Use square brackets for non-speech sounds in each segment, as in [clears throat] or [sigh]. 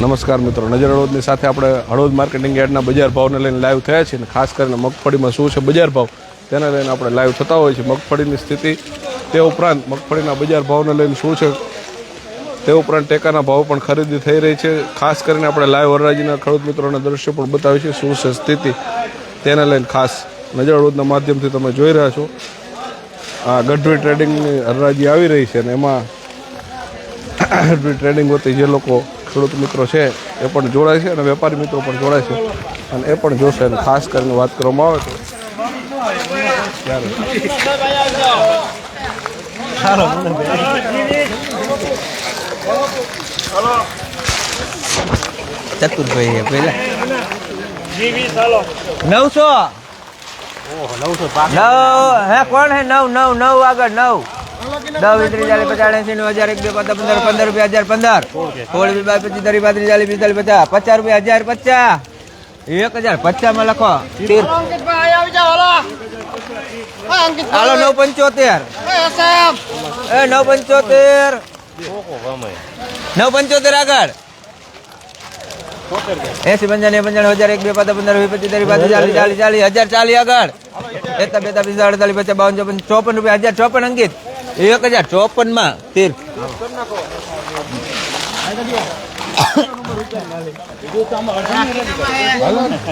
નમસ્કાર મિત્રો. નજર હળવદની સાથે આપણે હળવદ માર્કેટિંગ યાર્ડના બજાર ભાવને લઈને લાઈવ થયા છીએ અને ખાસ કરીને મગફળીમાં શું છે બજાર ભાવ તેને લઈને આપણે લાઈવ થતા હોય છે. મગફળીની સ્થિતિ તે ઉપરાંત મગફળીના બજાર ભાવને લઈને શું છે તે ઉપરાંત ટેકાના ભાવ પણ ખરીદી થઈ રહી છે. ખાસ કરીને આપણે લાઈવ વરરાજીના ખેડૂત મિત્રોના દ્રશ્યો પણ બતાવીએ છીએ. શું છે સ્થિતિ તેને લઈને ખાસ નજર હળવદના માધ્યમથી તમે જોઈ રહ્યા છો. આ ગઢવી ટ્રેડિંગની હરરાજી આવી રહી છે અને એમાં ગઢવી ટ્રેડિંગ વતી જે લોકો ખેડૂત મિત્રો છે એ પણ જોડાય છે અને વેપારી મિત્રો પણ જોડાય છે. અને એ પણ જોશે અને ખાસ કરીને વાત કરવામાં આવે તો. ચતુરભાઈ પેલા નવસો. નવ હે કોણ હે? નવ નવ નવ આગળ નવ. દસ વીસ ચાલીસ પચાસ એસી હજાર એક બે પચાસ પંદર પંદર રૂપિયા હજાર પંદર સોળ વીસ બાવીસ પચીસ ત્રીસ પાંત્રીસ ચાલીસ પિસ્તાલીસ પચાસ પચાસ રૂપિયા હજાર પચાસ એક હજાર પચાસ લખો નવ પંચોતેર એ નવ પંચોતેર નવ પંચોતેર આગળ એસી પંચાણું પંચાણું હજાર એક બે પચાસ પંદર વીસ પચીસ ત્રીસ પાંત્રીસ ચાલીસ ચાલીસ ચાલીસ હજાર ચાલીસ આગળ બેતા બીસ અડતાલીસ પચાસ બાવન ચોપન ચોપન રૂપિયા હજાર ચોપન અંકિત એક હજાર ચોપનમાં તેર.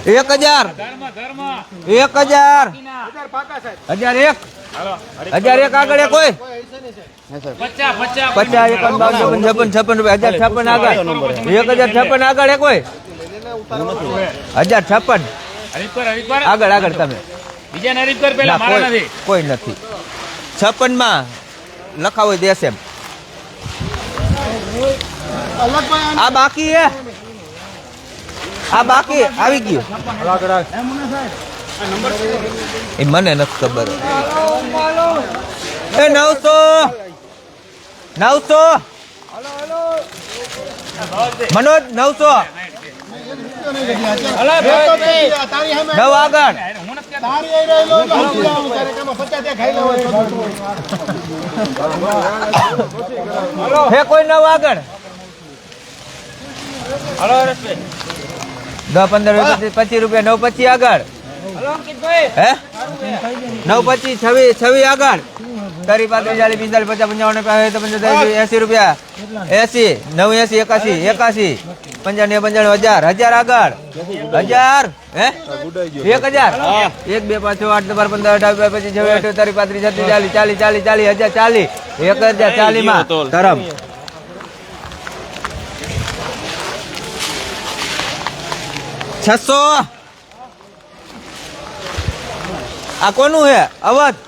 એક હજાર. એક હજાર. હજાર એક. હજાર એક આગળ એક હોય. પચાસ એકાવન બાવન ચોપન છપ્પન છપ્પન રૂપિયા. હજાર છપ્પન આગળ. એક હજાર છપ્પન આગળ એક કોઈ હજાર છપ્પન. આગળ આગળ તમે. બીજા કોઈ નથી. છપ્પનમાં લખાવો દેશ એમ. આ બાકી હે. આ બાકી આવી ગયું. એ મને નથી ખબર. એ નવસો. નવસો. મનોજ, નવસો. નવ આગળ. હે કોઈ નવ આગળ. દસ પંદર પચીસ પચીસ રૂપિયા નવ પચીસ આગળ. હે? નવ પચીસ છવ્વીસ છવ્વીસ આગળ. તરી ચાલી પિસ્તાલીસ, પચાસ પંચાવન પંચોતેર એસી રૂપિયા. એસી, નવ એસી, એકાસી એકાસી. પંચાણું પંચાણું હજાર. હજાર આગળ. હજાર. એક હજાર. એક, બે, પાંચ આઠ, બાર, પંદર, અઢાર પચીસ, છવ્વીસ અઠ્યાવીસ તારીખ પાંત્રીસ, છત્રીસ, ચાલીસ ચાલીસ ચાલીસ ચાલીસ, હજાર, ચાલીસ. એક હજાર ચાલીસમાં ધરમ. છસો. આ કોનું હે? અવધ.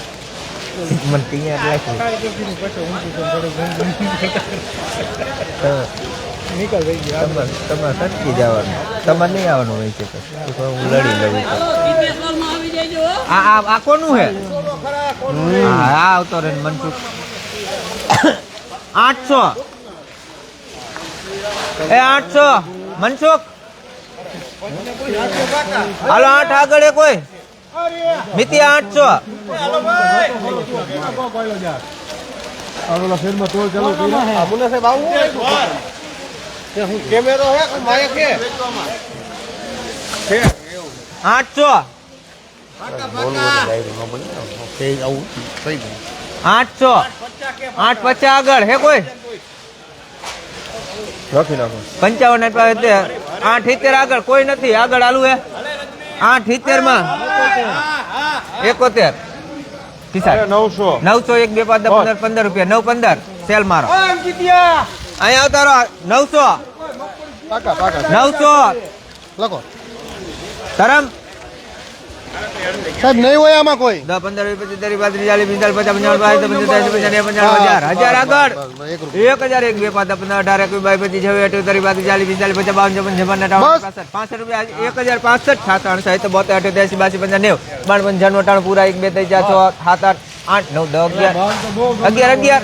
મને ત્યાં લાગ્યું તમારે સટકી જવાનું તમારે નહીં આવવાનું હોય છે હું લડી લઉં આ આ આ કોનું હે હા આવતો રે મનસુખ આઠસો એ આઠસો મનસુખ હાલો આઠ આગળ એ કોઈ મિતિ આઠસો આઠસો આઠસો આઠ પચાસ આગળ હે કોઈ પંચાવન આઠ પાસે તે આઠ સિત્તેર આગળ કોઈ નથી આગળ આલુ હે આઠ સિત્તેર એકોતેર નવસો. નવસો એક બે પાંચ પંદર પંદર રૂપિયા. નવ પંદર. સેલ મારો. અહીંયા આવતા રહો. નવસો. નવસો. લખો. ધરમ. સાહેબ નહીં હોય આમાં કોઈ દસ પંદર પચીસ ત્રીસ પાંત્રીસ ચાલીસ પિસ્તાલીસ પચાસ પંચાવન બાવીસ પંચાવન પંચાવન પંચાવન હજાર હજાર આગળ એક હજાર એક બે પાંચ પંદર અઢાર એકવીસ બાવીસ પચીસ છવ્વીસ અઠ્યાવીસ ત્રીસ પાંત્રીસ ચાલીસ પિસ્તાલીસ પચાસ બાવન છપ્પન છપ્પન અઠાવન. પાસઠ પાસઠ રૂપિયા એક હજાર પાસઠ સાત આઠ સાહિત્ય બોતેર અઠ્યાસી એસી બાસી પંચાવન નેવ બાણ પંચાવન અઠાણું પૂરા એક બે ત્રણ ચાર છ સાત આઠ આઠ નવ દસ અગિયાર અગિયાર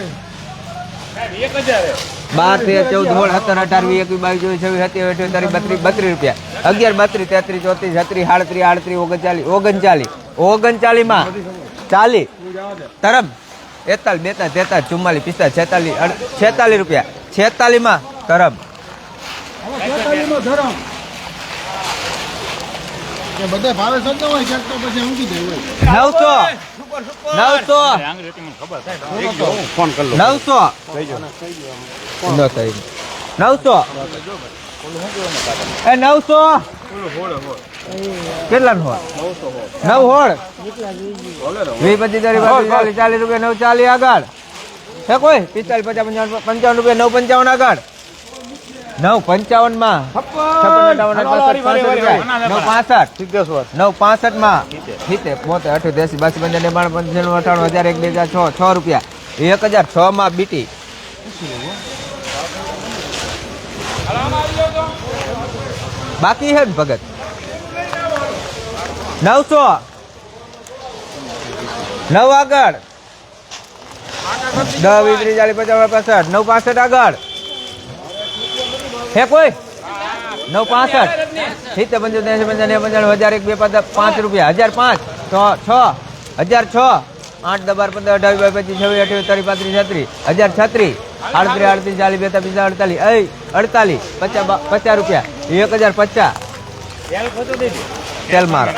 અગિયાર બાર તેર ચૌદ સોળ સત્તર અઢાર વીસ એકવીસ બાવીસ ચોવીસ છવ્વીસ સત્યાવીસ અઠ્યાવીસ તારીખ બત્રીસ બત્રીસ રૂપિયા. અગિયાર બત્રીસ તેત્રીસ ચોત્રીસ છત્રીસ સાડત્રીસ આડત્રીસ ઓગણચાલીસ ઓગણચાલીસ ઓગણચાલીસમાં ચાલીસ. તરમ એકતાલીસ બેતાલીસ તેતાલીસ ચુમ્માલીસ પિસ્તાલીસ છેતાલીસ છેતાલીસ રૂપિયા. છેતાલીસમાં તરમ નવસો. નવસો. નવસો. નવસો. એ નવસો. કેટલા નો નવ હોળ. વીસ પચીસ ચાલીસ રૂપિયા નવ ચાલીસ આગળ. છે કોઈ? પિસ્તાલીસ પચાસ પંચાવન પંચાવન રૂપિયા નવ પંચાવન આગળ. નવ પંચાવનમાં નવ પાસઠ નવ પાસઠમાં સિત્તેર. પોતે અઠ્યોતેર એસી બાસી પંચાવન બાણ પંચાણું અઠાણું હજાર એક બે હજાર છ છ રૂપિયા. એક હજાર છ માં બીટી. બાકી હે ભગત? નવસો. નવ આગળ. દસ વીસ ત્રીસ ચાલીસ પચાસ પાસઠ નવ પાસઠ આગળ. હે કોઈ? નવ પાસઠ. સિત્તેર પંચોતેર એંસી પંચાણું પંચાણું હજાર એક બે પાંચ પાંચ રૂપિયા. હજાર પાંચ, છ છ, હજાર છ. આઠ દસ બાર પંદર, અઢાર, બાર, પચીસ, છવ્વીસ, અઠ્યાવીસ, ત્રીસ, પાંત્રીસ, છત્રીસ. હજાર છત્રીસ. આડત્રીસ આડત્રીસ, ચાલીસ, બેતાલીસ પિસ્તાલીસ અડતાલીસ. અય અડતાલીસ. પચાસ, બા- પચાસ રૂપિયા. એક હજાર પચાસ. તેલ મારો.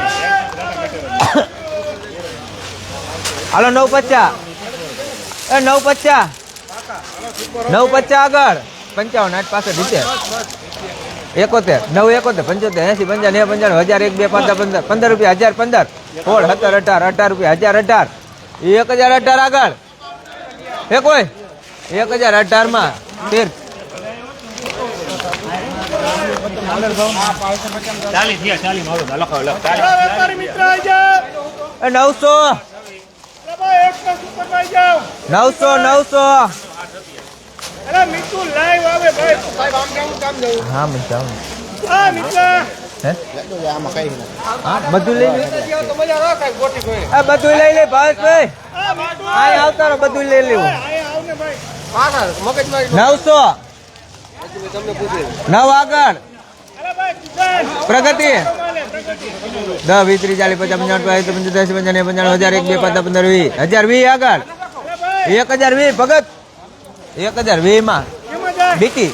હાલો, નવ પચાસ. એ, નવ પચાસ. નવ પચાસ આગળ. પંચાવન, આઠ, પાસઠ, સિત્તેર. એકોતેર, નવ, એકોતેર, પંચોતેર એસી પંચાવન એ પંચાવન હજાર, એક, બે, પાંચ પંદર. પંદર રૂપિયા, હજાર, પંદર. સોળ, સત્તર, અઢાર અઢાર રૂપિયા, હજાર, અઢાર. એક હજાર, અઢાર આગળ. હે કોઈ? એક હજાર અઢારમાં તેર એ નવસો નવસો. નવસો હા મેં જાઉં હે આમાં કઈ હા બધું લઈ લે. આ બધું લઈ લે ભાવેશભાઈ. આ આવતા બધું લઈ લેવું. નવસો. નવ આગળ. પ્રગતિ. દસ વીસ ત્રીસ ચાલીસ પચાસ પંચાવન પાંચ પંચાવન પંચાણું હજાર એક બે પાંચ પંદર વીસ. હજાર વીસ આગળ. એક હજાર વીસ ભગત. એક હજાર વીસમાં. બીટી.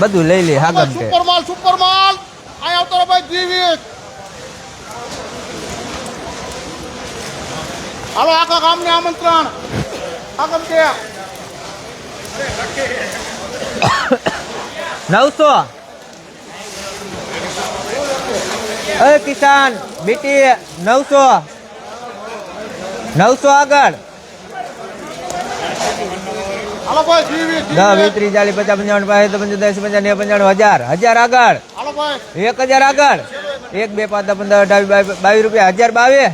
બધું લઈ લે હાગમ કે. સુપર માલ સુપર માલ આ આવતો રે ભાઈ જીવી હાલો આખા ગામને આમંત્રણ. આગમ કે. નવસો. અરે કિસાન બીટી નવસો નવસો આગળ. દસ વીસ ત્રીસ ચાલીસ પચાસ પંચાવન પાંચ પંચોતેર પંચાણું પંચાણું હજાર. હજાર આગળ. એક હજાર આગળ. એક બે પાંચ પંદર અઢાવીસ બાવીસ બાવીસ રૂપિયા. હજાર બાવીસ.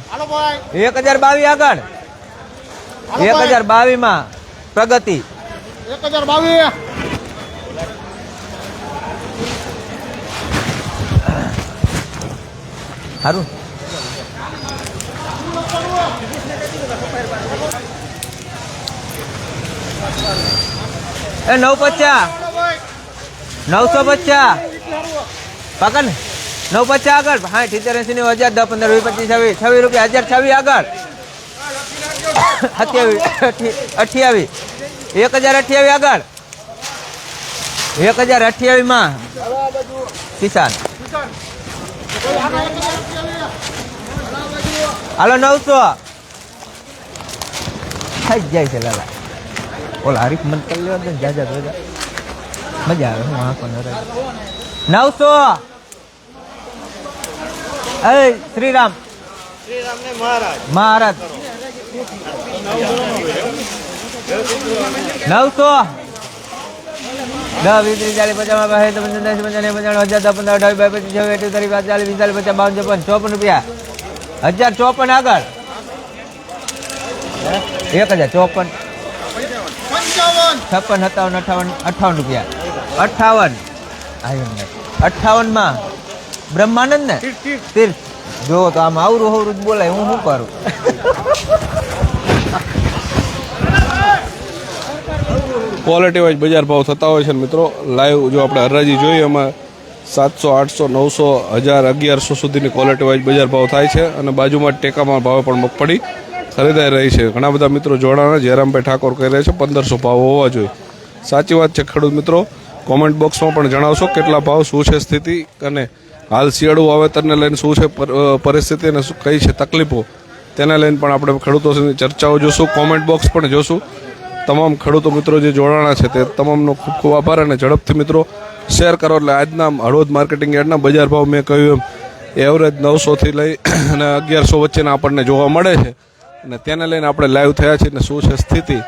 એક હજાર બાવીસ આગળ. એક હજાર બાવીસમાં પ્રગતિ. એક હજાર બાવીસ. સારું એ નવ પચાસ નવસો પચાસ પાકા ને નવ પચાસ આગળ હા સિત્તેર એસી નેવું હજાર દસ પંદર વીસ પચીસ છવ્વીસ છવ્વીસ રૂપિયા હજાર છવ્વીસ આગળ સત્યાવીસ અઠ્ઠી- અઠ્યાવીસ એક હજાર અઠ્યાવીસ આગળ એક હજાર અઠ્યાવીસમાં કિસાન હાલો નવસો. થઈ જાય છે લાલા. ઓલા હરીફ મન કરી લેવા દે જાજા જોજા મજા આવે હું આંખો ન નવસો. એ શ્રીરામ. મહારાજ. નવસો. દસ વીસ ત્રીસ ચાલીસ પચાસ પાસે પંચાવન દસ પંચાવન પંચાવન હજાર દસ પંદર અઢાર બે પચીસ છવ્વીસ અઠ્યાવીસ ત્રીસ પાંચ ચાલીસ પચાસ બાવન ચોપન ચોપન રૂપિયા. હજાર ચોપન આગળ. એક હજાર ચોપન. છપ્પન સત્તાવન અઠાવન અઠાવન રૂપિયા. અઠાવન. અઠાવનમાં. બ્રહ્માનંદ ને તીર્થ. જો તો આમ આવરું હવરું જ બોલાય હું શું કરું? ક્વોલિટી વાઇઝ બજાર ભાવ થતા હોય છે મિત્રો લાઈવ જો આપણે હરાજી જોઈએ, એમાં સાતસો, આઠસો, નવસો, હજાર, અગિયારસો સુધીની ક્વોલિટી વાઇઝ બજાર ભાવ થાય છે અને બાજુમાં ટેકામાં ભાવે પણ મગફળી ખરીદાઈ રહી છે. ઘણા બધા મિત્રો જોડાણા, જયરામભાઈ ઠાકોર કહી રહ્યા છે, પંદરસો ભાવ હોવા જોઈએ. સાચી વાત છે ખેડૂત મિત્રો કોમેન્ટ બોક્સમાં પણ જણાવશો કેટલા ભાવ, શું છે સ્થિતિ અને હાલ શિયાળુ વાવેતરને લઈને શું છે પર- પરિસ્થિતિ અને કઈ છે તકલીફો, તેને લઈને પણ આપણે ખેડૂતો ચર્ચાઓ જોશું. કોમેન્ટ બોક્સ પણ જોશું. તમામ ખેડૂતો મિત્રો જે જોડાણા છે તે તમામનો ખૂબ ખૂબ આભાર અને ઝડપથી મિત્રો શેર કરો એટલે આજના હળવદ માર્કેટિંગ યાર્ડના બજાર ભાવ મેં કહ્યું એમ એવરેજ નવસોથી લઈ [clears throat] અને અગિયારસો વચ્ચેના આપણને જોવા મળે છે. અને તેને લઈને આપણે લાઈવ થયા છીએ અને શું છે સ્થિતિ.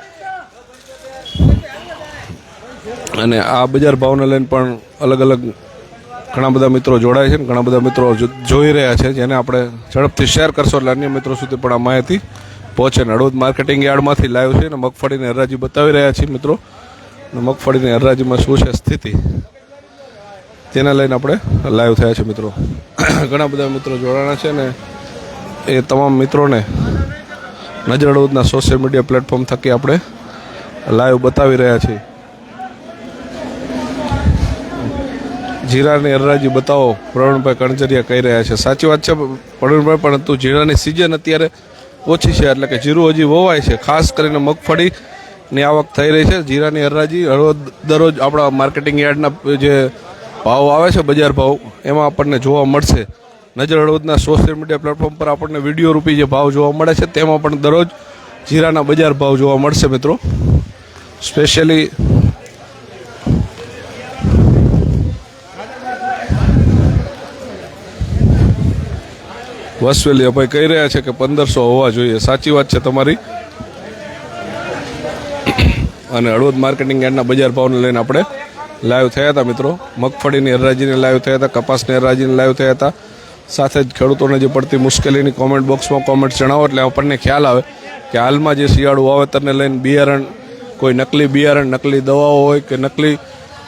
અને આ બજાર ભાવને લઈને પણ અલગ અલગ ઘણા બધા મિત્રો જોડાય છે ઘણા બધા મિત્રો જોઈ રહ્યા છે, જેને આપણે ઝડપથી શેર કરશો એટલે અન્ય મિત્રો સુધી પણ આ માહિતી પહોંચે હળવદ માર્કેટિંગ યાર્ડમાંથી લાવ્યો છે અને મગફળીની હરાજી બતાવી રહ્યા છીએ મિત્રો. મગફળીની હરાજીમાં શું છે સ્થિતિ? તેના લઈને આપણે લાઈવ થયા છે મિત્રો. ઘણા બધા મિત્રો જોડાણા છે ને એ તમામ મિત્રોને નજર હળવદના સોશિયલ મીડિયા પ્લેટફોર્મ થકી આપણે લાઈવ બતાવી રહ્યા છીએ. જીરાની હરરાજી બતાવો. પ્રવીણભાઈ કણજરિયા કહી રહ્યા છે. સાચી વાત છે, પ્રવીણભાઈ તું જીરાની સિઝન અત્યારે ઓછી છે એટલે કે જીરું હજી વવાય છે. ખાસ કરીને મગફળીની આવક થઈ રહી છે. જીરાની હરાજી દરરોજ આપણા માર્કેટિંગ યાર્ડના જે ભાવ આવે છે, બજાર ભાવ, એમાં આપણને જોવા મળશે. નજર હળવદના સોશિયલ મીડિયા પ્લેટફોર્મ પર આપણને વીડિયો રૂપી જે ભાવ જોવા મળે છે, તેમાં પણ દરરોજ જીરાના બજાર ભાવ જોવા મળશે મિત્રો. સ્પેશિયલી વસવેલી અભય કહી રહ્યા છે કે પંદરસો હોવા જોઈએ. સાચી વાત છે તમારી. અને હળવદ માર્કેટિંગ યાર્ડના બજાર ભાવને લઈને આપણે લાઈવ થયા હતા મિત્રો. મગફળીની હરાજીને લાઈવ થયા હતા, કપાસની હરાજીને લાઈવ થયા હતા. સાથે જ ખેડૂતોને જે પડતી મુશ્કેલીની કોમેન્ટ બોક્સમાં કોમેન્ટ જણાવો એટલે આપણને ખ્યાલ આવે કે હાલમાં જે શિયાળુ વાવેતરને લઈને બિયારણ, કોઈ નકલી બિયારણ, નકલી દવાઓ હોય કે નકલી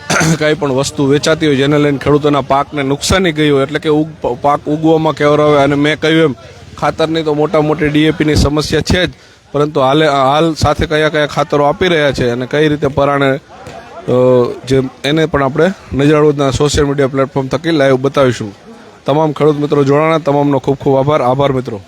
[coughs] કાંઈ પણ વસ્તુ વેચાતી હોય જેને લઈને ખેડૂતોના પાકને નુકસાની ગઈ હોય, એટલે કે ઉગ, પાક ઉગવામાં કેવર આવે અને મેં કહ્યું એમ, ખાતરની તો મોટા મોટી ડીએપીની સમસ્યા છે જ, પરંતુ હાલે, હાલ સાથે કયા કયા ખાતરો આપી રહ્યા છે અને કઈ રીતે પરાણે જે એને પણ આપણે નજરાળુદના સોશિયલ મીડિયા પ્લેટફોર્મ થકી લાઈવ બતાવીશું. તમામ ખેડૂત મિત્રો જોડાણા, તમામનો ખૂબ ખૂબ આભાર. આભાર મિત્રો.